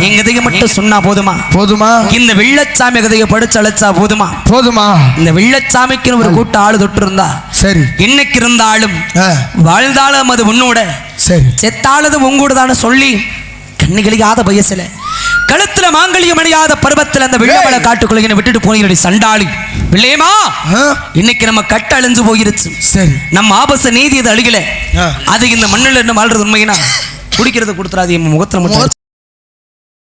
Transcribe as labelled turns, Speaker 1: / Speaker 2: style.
Speaker 1: என் கதையை மட்டும் சொன்னா போதுமா?
Speaker 2: போதுமா?
Speaker 1: இந்த வெள்ளச்சாமி கதையை படிச்சு அழைச்சா போதுமா?
Speaker 2: போதுமா?
Speaker 1: இந்த வெள்ளச்சாமிக்கு ஒரு கூட்ட ஆளு தொட்டு இருந்தா
Speaker 2: சரி.
Speaker 1: இன்னைக்கு இருந்தாலும் வாழ்ந்தாலும் அது உன்னோட.
Speaker 2: சரி.
Speaker 1: செத்தாளது உங்கூடதான சொல்லி கண்ணுகளியாத வயசுல கழுத்துல மாங்கல்யம் அணியாத பருவத்துல அந்த வெள்ளமலை காட்டுக்குள்ள விட்டுட்டு போகிறடி சண்டாளி. பிள்ளையமா இன்னைக்கு நம்ம கட்ட அழிஞ்சு போயிருச்சு.
Speaker 2: சரி.
Speaker 1: நம்ம ஆபச நீதி அது அழுகல. அது இந்த மண்ணில் என்ன வாழ்றது உண்மையினா? குடிக்கிறத கொடுத்துறாது முகத்தில் முகத்துல மட்டும்